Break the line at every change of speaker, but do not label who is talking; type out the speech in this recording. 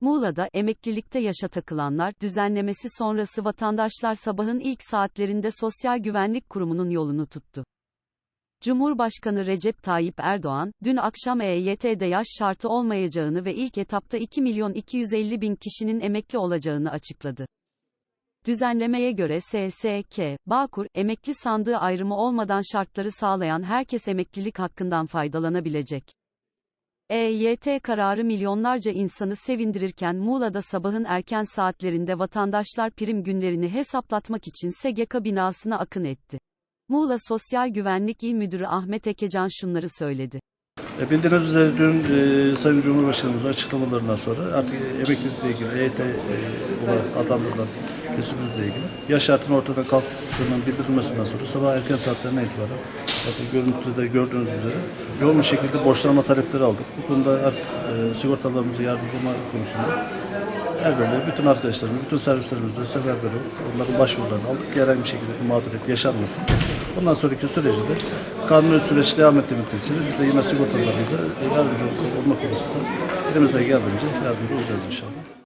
Muğla'da emeklilikte yaşa takılanlar düzenlemesi sonrası vatandaşlar sabahın ilk saatlerinde Sosyal Güvenlik Kurumu'nun yolunu tuttu. Cumhurbaşkanı Recep Tayyip Erdoğan, dün akşam EYT'de yaş şartı olmayacağını ve ilk etapta 2 milyon 250 bin kişinin emekli olacağını açıkladı. Düzenlemeye göre SSK, Bağkur, emekli sandığı ayrımı olmadan şartları sağlayan herkes emeklilik hakkından faydalanabilecek. EYT kararı milyonlarca insanı sevindirirken Muğla'da sabahın erken saatlerinde vatandaşlar prim günlerini hesaplatmak için SGK binasına akın etti. Muğla Sosyal Güvenlik İl Müdürü Ahmet Ekecan şunları söyledi.
E, Bildiğiniz üzere dün e, Sayın Cumhurbaşkanımızın açıklamalarından sonra artık emeklilikle ilgili EYT e, olarak adlandırılan kesimimizle ilgili yaş şartının ortadan kalktığının bildirilmesinden sonra sabah erken saatlerine itibaren zaten görüntüde gördüğünüz üzere yoğun bir şekilde borçlanma talepleri aldık. Bu konuda e, sigortalarımıza yardımcı olma konusunda her böyle bütün arkadaşlarımız, bütün servislerimizde seferber onların başvurularını aldık. ki Herhangi bir şekilde bir mağduriyet yaşanmasın. Bundan sonraki süreci de kanuni süreç devam ettiği müddetçe biz de yine sigortalarımıza yardımcı olma konusunda elimizden geldiğince yardımcı olacağız inşallah.